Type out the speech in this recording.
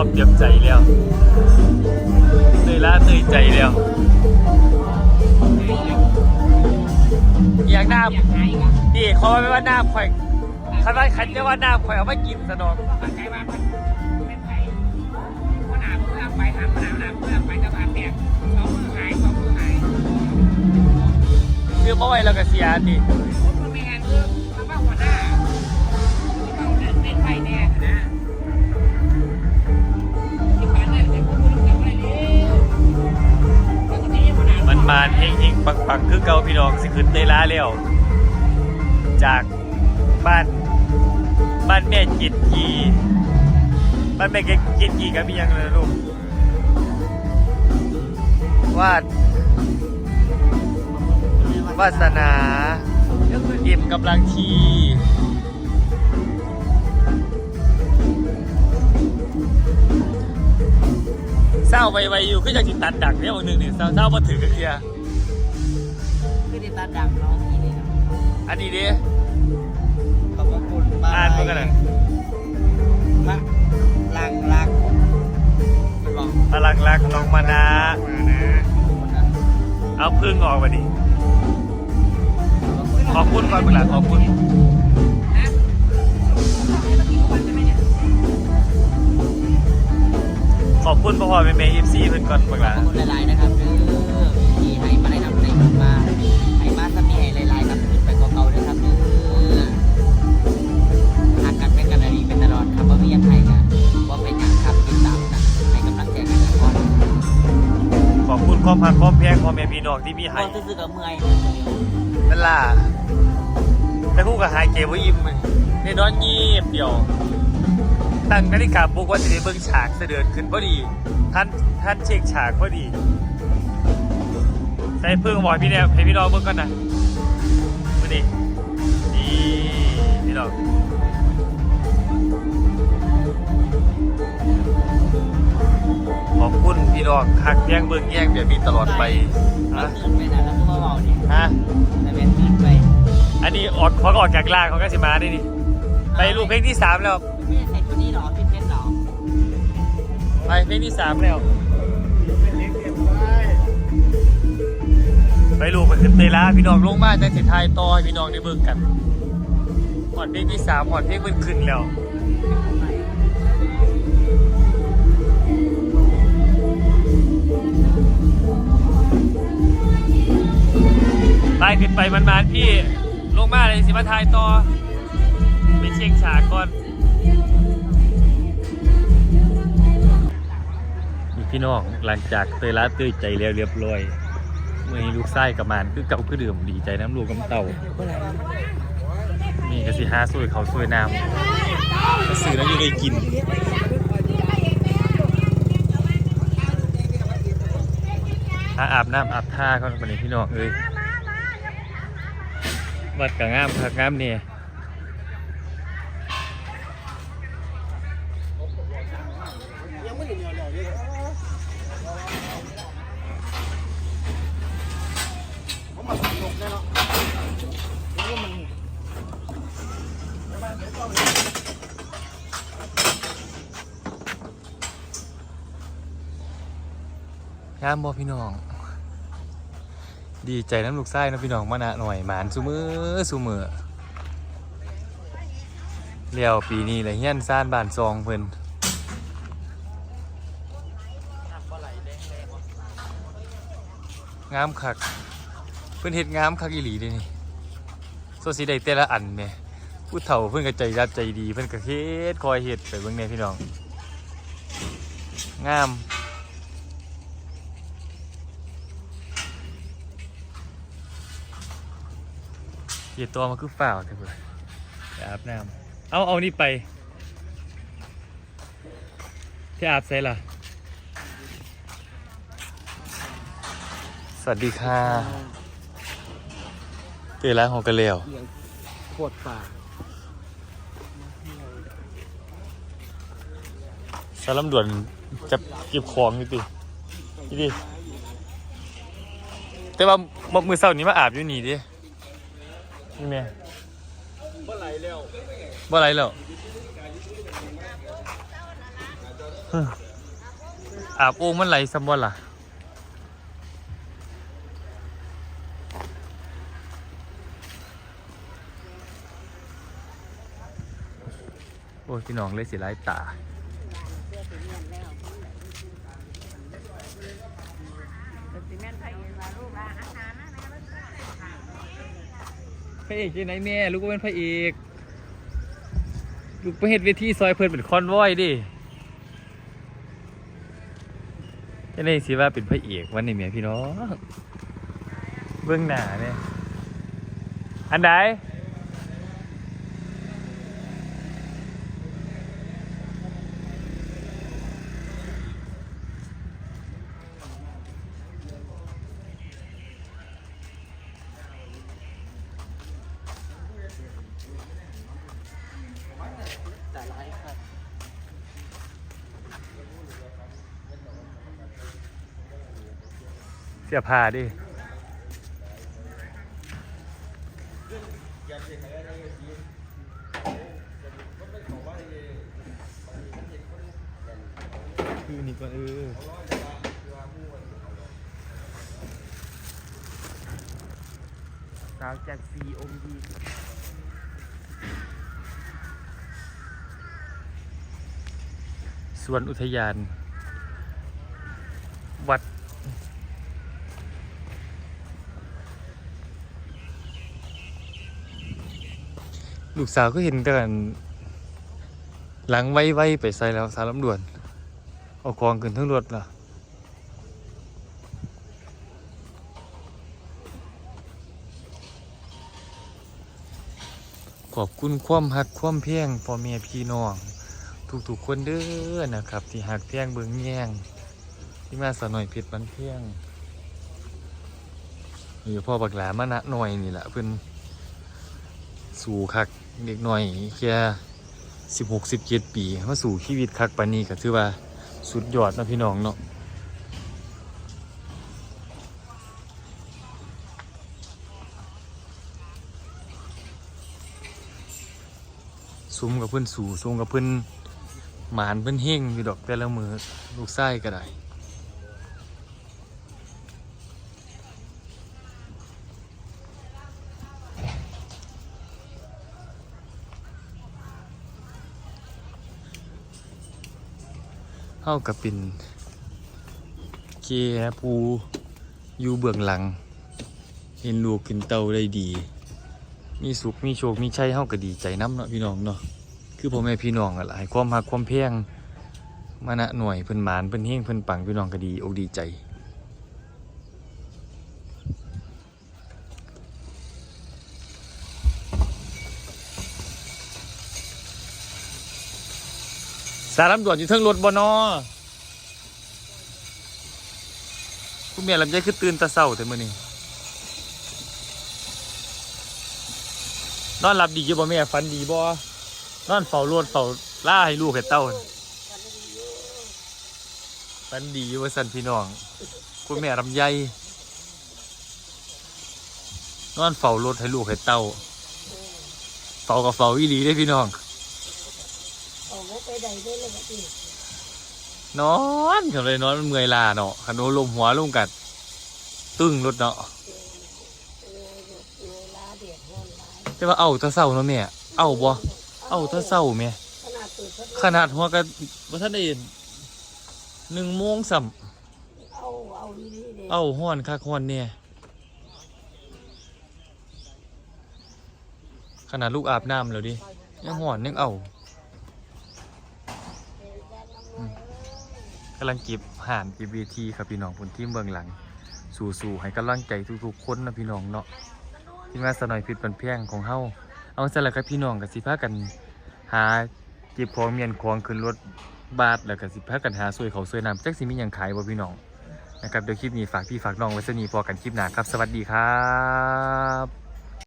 อมเตรียมใจแล้วเตยล่าเตยใจแล้วอยากน้ำนี่เขาไม่ว่าหน้ำข่อยคันว่าคันจะว่าหน้ำข่อยเอาไมากินสนองใช้ว่ามันเป็นไผ่ขนาดเพื่อไปหาขนาดหนาเพื่อไปจะผ่านแตกสองมื ขนานเฮงเฮงปังปังคือเก่าพี่น้องสิขึ้นเตยล่าแล้วจากบ้านบ้านแม่จิตกีบ้านแม่จิตกีก็มีอย่างเลยลูกวาดวาสนาอิ่มกำลังที เศร้าไวๆอยู่ก็จะจิตตัดดักเนี่ยวันหนึ่งเนี่ยเศร้าเศร้ามาถึงกันเทียคือได้ตาดังน้องนี่เลยอันนี้ดิขอบคุณอ่านเพื่อนกันนะมะลังลักมันบอกพลังรักน้องมานะ มานะเอาพึ่งออกมาดิขอบคุณก่อนเวลาขอบคุณขอบคุณ พ่อพ่อแม่แม่เอฟซีเพื่อนก่อนเวลาขอบคุณหลายๆนะครับเด้อที่ให้มาได้นำในมันมาให้มาสมีให้หลายๆครับขึ้นไปกว่าเก่าเลยครับเด้อหากกันเป็นกันอะไรเป็นตลอดครับว่ามีอภัยกันว่าเป็นอย่างครับติดตามนะให้กำลังใจกันก่อนขอบคุณความพักความแพงพ่อแม่พี่น้องที่มีพให้อซื้อๆกับเมื่อยนั่นล่ะแต่คู่กับหายเกว่ายิ้มในนอนเงียบเดียว ตั้งนาฬิกาปลุกว่าจะได้เบิ่งฉากเสด็จขึ้นพอดี ท่านท่านเช็คฉากพอดีใส่เพิ่งบอกให้พี่เนี่ยให้พี่น้องเบิ่งก่อนนะมาดินี่พี่น้องขอบคุณพี่น้องหักแย่งเบิ่งแย่งแบบนี้ตลอดไปเราฮะตื่นไปนะแล้วก็เบาเนี่ยฮะแต่เป็นตื่นไปอันนี้ออกเขาก็ออกจากล่างเขาก็สิมาได้นี่ไปลูกเพลงที่สามแล้วไม่ใส่ชุด นี้หรอเป็นเพชรหรอไปเพลงที่สามแล้วไปลูกไปขึ้นเตยละพี่น้องลงมาแต่สิทายต่อให้พี่น้องได้เบิ่งกันหอดเพลงที่สามหอดเพลงมันขึ้นแล้วไปขึ้นไปมันมาพี่ลงมาเลยสิมาทายต่อไปเช็คฉากก่อน พี่น้องหลังจากเตยละเตยใจแล้วเรียบร้อยเมื่อลูกไส้กับมานคือเก่าคือเดิมดีใจน้ำลูกกำเต่านี่ก็สิหาสวยเขาสวยน้ำก็ซื้อแล้วยังได้กินหาอาบน้ำอาบท่าก่อนวันนี้พี่น้องเอ้ยวัดกับงามคักงามเนี่ย งามบ่พี่น้อง ดีใจน้ำลูกไส้นะพี่น้องมานะหน่อยหมานซุมือซุมือเลี้ยวปีนี้เลยเฮี้ยนซ่านบานซองเพิ่นงามคัก เพิ่นเฮ็ดงามคักอีหลีเด้นี่โซสิได้แต่ละอันแม่ผู้เฒ่าเพิ่นก็ใจรักใจดีเพิ่นก็เฮ็ดคอยเฮ็ดไปเบิ่งแน่พี่น้อง งามเหยียดตัวมันคือฝ่าวเถอะเพื่อนอาบน้ำเอาเอานี่ไปที่อาบใส่ละสวัสดีค่ะ เตยร้านของกระเลวปวดปากสารลำด่วนจะเก็บของนี่ตินี่ดิแต่ว่ามือมือเช้านี้มาอาบอยู่นี่ดินี่แม่บ่ไหลแล้วบ่ไหลแล้วอาบโอ่งมันไหลสมบ่ล่ะ อ้ยพี่น้องเลยสิไล่ตาพระเอกที่ไหนแม่ลูกก็เป็นพระเอกลูกไปเห็ดเวทีซอยเพิ่นเป็นคอนวอยดิจะได้สิว่าเป็นพระเอกวันนี้แม่พี่น้องเบื้องหน้าเนี่ยอันใด เสียผ้าดิคือนี่ก็เออสาวจากซีองดีสวนอุทยาน ลูกสาวก็เห็นกันหลังไว้ไว้ไปใส่แล้วสารลำด่วนเอาของขึ้นทั้งรถล่ะขอบคุณความหักความเพียงพ่อแม่พี่น้องทุกๆคนเด้อนะครับ ที่หักเพียงเบิ่งแย่งที่มาสะหน่อยผิดบันเพียงนี่พ่อบักหลามานะหน่อยนี่แหละเพิ่นสู่คัก เด็กหน่อยแค่สิบหกสิบเจ็ดปีมาสู่ชีวิตคักปานนี้ก็ถือว่าสุดยอดนะพี่น้องเนาะซุ้มกับเพิ่อนสู่ซุ้มกับเพิ่อนหมานเพิ่อนเฮงอยู่ดอกแต่ละมือลูกไส้ก็ได้ เข้ากับเป็นเคฮปูอยู่เบื้องหลัง เห็นลูกกินเตาได้ดี มีสุขมีโชคมีชัยเข้ากับดีใจน้ำเนาะพี่น้องเนาะคือพ่อแม่พี่น้องอะหลายความหักความเพียงมานะหน่วยเพิ่นหมานเพิ่นเฮงเพิ่นปังพี่น้องก็ดีอกดีใจ สาลำด่วนอยู่เทิงรถบนอคุณแม่ลำไยคือตื่นตะเศร้าแต่มื่อนี้นอนหลับดีอยู่บ่แม่ฝันดีบ่นอนเฝ้ารถเฝ้าล่าให้ลูกให้เต้าฝันดีอยู่ว่าสันพี่น้อง คุณแม่ลำไยนอนเฝ้ารถให้ลูกให้เต้าเฝ้ากับเฝ้าอีหลีได้พี่น้อง ใดได้เลยแบบนี้นอนกันเลยนอนมันเมื่อยลาเนาะขันโนลมหัวลงกัด ตึ้งรถเนาะเออเวลาเดือดร้อนหลายแต่ว่าเอาแตะเศร้าเนาะแม่เอาบ่เอาแตะเศร้าแม่ขนาดตื่นขนาดหัวกันว่าท่านได้หนึ่งโมงสัมเอาเอาดีดีเด็เอาห้อนคักห้อนเนี่ยขนาดลูกอาบน้ำแล้วดิยังห้อนยังเอา กำลังเก็บห่านเก็บเวทีครับพี่น้องคนที่เมืองหลัง สู่ๆให้กำลังใจทุกๆคนนะพี่น้องเนาะที่มาสนอยผิดปันเพียงของเฮาเอาซะแล้วครับพี่น้องกับสิพากันหาเก็บของเมียนของขึ้นรถบาทแล้วก็สิพากันหาซวยเขาซวยน้ำแจักสิมีหยังขายบ่พี่น้องนะครับเดี๋ยวคลิปนี้ฝากพี่ฝากน้องไว้สนีพอกันคลิปหน้าครับ สวัสดีครับ